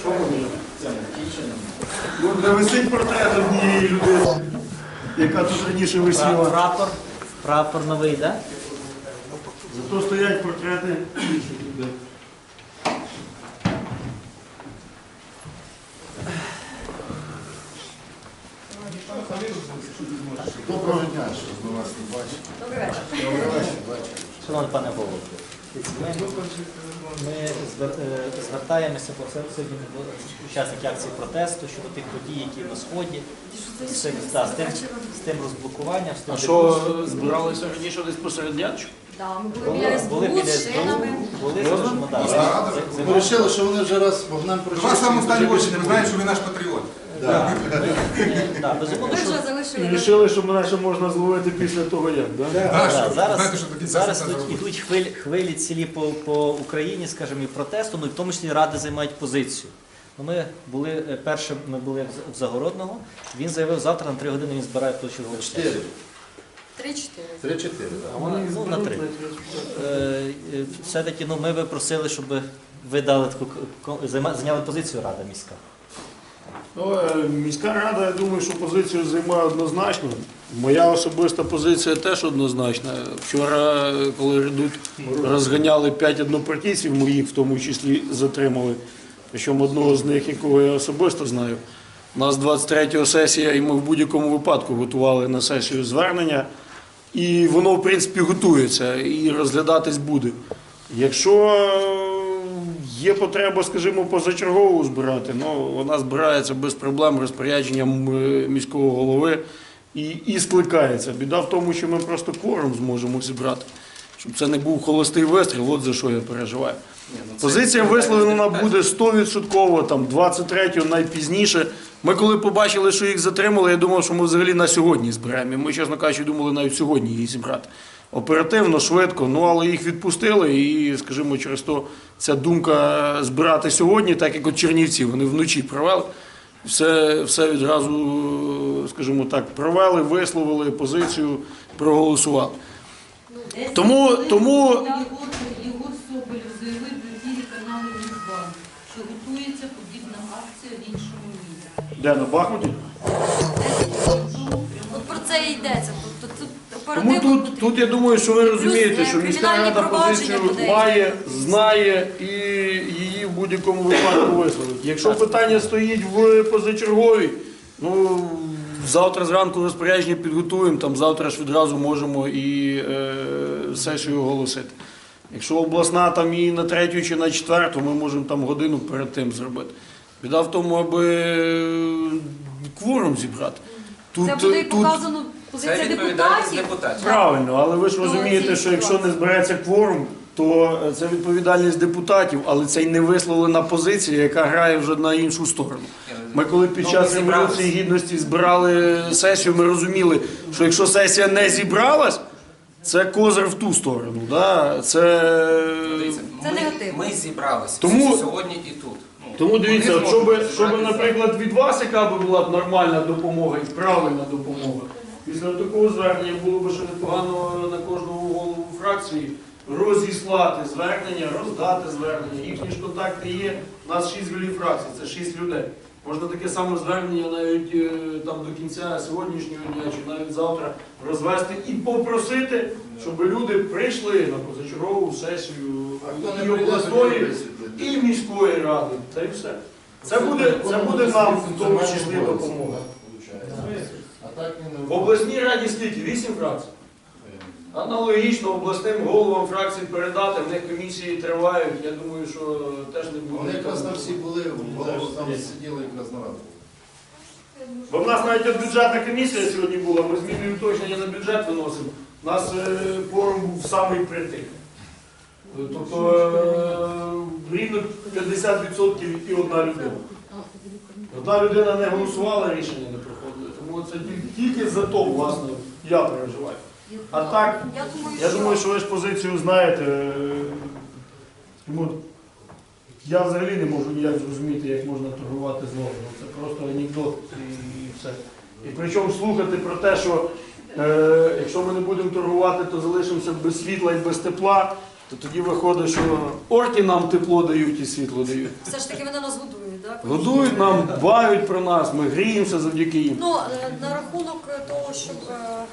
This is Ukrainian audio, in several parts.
Що вони? Ну, де висить портрет однієї людини, яка тут раніше висіла. Прапор, прапор новий, так? Зато стоять портрети інших людей. Доброго дня, що ми вас не бачимо. Добрий вечір. Шановний пане голово, ми, ми е, звертаємося, бо це сьогодні учасники акції протесту щодо тих подій, які на сході, з тим, та, з тим, з тим розблокуванням, з тим А що збиралися раніше десь посереднячку? Да, ми були біля СБУ були біля з шинами. Були, скажімо, так, з- з- вирішили, що вони вже раз Богдан пройшов. Вас сам останній очі не знає, що ви наш патріот. Так, Ми безумовно, що залишили. Що мене ще можна зловити після того, як, так? Так, що, зараз, знаєте, що до кінця зараз свята тут зробити. ідуть хвилі, хвилі цілі по, по Україні, скажімо, і протесту, ну і в тому числі ради займають позицію. Ну, ми були е, перше, ми були в- в Загородного. Він заявив, завтра на три години він збирає позачергову Чотири. Три-чотири. Три-чотири, так. А вона, ну, на три. Е, е, Все-таки ну, ми би просили, щоб ви дали таку к- к- займа- зайняли позицію Рада міська. Ну, е, міська рада, я думаю, що позицію займає однозначно. Моя особиста позиція теж однозначна. Вчора, коли редут розганяли п'ять однопартійців, моїх в тому числі затримали. Причому одного з них, якого я особисто знаю. У нас 23 сесія, і ми в будь-якому випадку готували на сесію звернення. І воно, в принципі, готується і розглядатись буде. Якщо є потреба, скажімо, позачергову збирати, ну вона збирається без проблем розпорядженням е, міського голови і, і скликається. Біда в тому, що ми просто кворум зможемо зібрати. Щоб це не був холостий вистріл, от за що я переживаю. Позиція висловлена буде 100%, там 23-го найпізніше. Ми коли побачили, що їх затримали, я думав, що ми взагалі на сьогодні зберемо. Ми, чесно кажучи, думали навіть сьогодні її зібрати. Оперативно, швидко, ну але їх відпустили, і, скажімо, через то ця думка збирати сьогодні, так як от Чернівці, вони вночі провели. Все, все відразу, скажімо так, провели, висловили позицію, проголосували. Тому, тому Єгор, Єгор Соболєв заявив в ефірі каналу Ньюсбан, що готується подібна акція в іншому місці. де на Бахмуті? От про це йдеться. Тому тут, тут я думаю, що ви розумієте, е, що міська кримінальні рада провадження позицію має, знає і її в будь-якому випадку висловить. Якщо питання стоїть в позачерговій, ну завтра зранку розпорядження підготуємо, там завтра ж відразу можемо і е, сесію оголосити. Якщо обласна там і на третю чи на четверту, ми можемо там годину перед тим зробити. Біда в тому, аби е, кворум зібрати. Тут, це буде і тут показано позиція Це відповідальність депутатів. депутатів. Правильно, але ви ж розумієте, що якщо не збереться кворум, то е, це відповідальність депутатів, але це й не висловлена позиція, яка грає вже на іншу сторону. Ми коли під Ну, час ми зібрались. революції гідності збирали сесію, ми розуміли, що якщо сесія не зібралась, це козир в ту сторону. Да? Це... Дивіться, Це ми, негативно. ми зібралися Тому- сьогодні і тут. Ну, Тому дивіться, вони щоб, щоб, зібратися. наприклад, від вас яка би була б нормальна допомога і правильна допомога. Після такого звернення було б ще непогано на кожного голову фракції розіслати звернення, роздати звернення. Їхні ж контакти є. У нас шість голів фракцій, це шість людей. Можна таке саме звернення навіть е, там до кінця сьогоднішнього дня чи навіть завтра розвести і попросити, щоб люди прийшли на позачергову сесію А хто не і обласної, і міської ради. Та й все. Це буде, це буде нам в тому числі допомога. А так він В обласній раді скільки? Вісім фракцій. Аналогічно обласним головам фракцій передати, в них комісії тривають. Я думаю, що теж не буде. Вони якраз там всі були, там сиділи якраз на раду. Бо в нас навіть от бюджетна комісія сьогодні була, ми зміни уточнення на бюджет виносимо. У нас е, форум був самий притик. Тобто е, рівно 50% і одна людина. Одна людина не голосувала, рішення не проходило. Це тільки- за то, власне, я переживаю. А так, Я думаю, що ви ж позицію знаєте. е, Тому я взагалі не можу ніяк зрозуміти, як можна торгувати злом. Це просто анекдот і, і все. І причому слухати про те, що е, якщо ми не будемо торгувати, то залишимося без світла і без тепла. то тоді виходить, що орки нам тепло дають і світло дають. Все ж таки вони нас годують, Годують нам, дбають про нас, ми гріємося завдяки їм. Ну, е, на рахунок е, того, щоб е,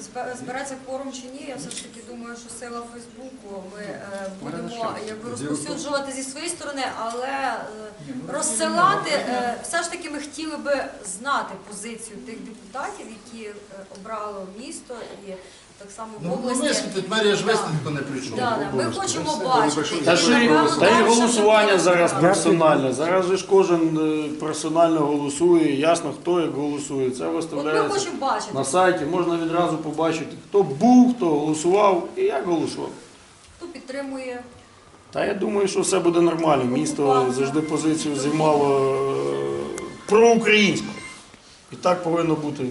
збе- кворум чи ні, я все ж таки думаю, що сила Фейсбуку ми будемо якби розповсюджувати зі своєї сторони, але розсилати все ж таки ми хотіли би знати позицію тих депутатів, які обрали місто і так само в Ну, ну області. висвітлить, мерія ж хто не прийшов. Да, да, ми хочемо бачити. Та І, ж і, напевно, та й далі голосування зараз персональне. Зараз же ж кожен е, персонально голосує, ясно хто як голосує. Це От ми виставляється хочемо бачити, на сайті, можна відразу побачити, хто був, хто голосував і як голосував. хто підтримує. Та я думаю, що все буде нормально. Місто завжди позицію займало е, проукраїнську. І так повинно бути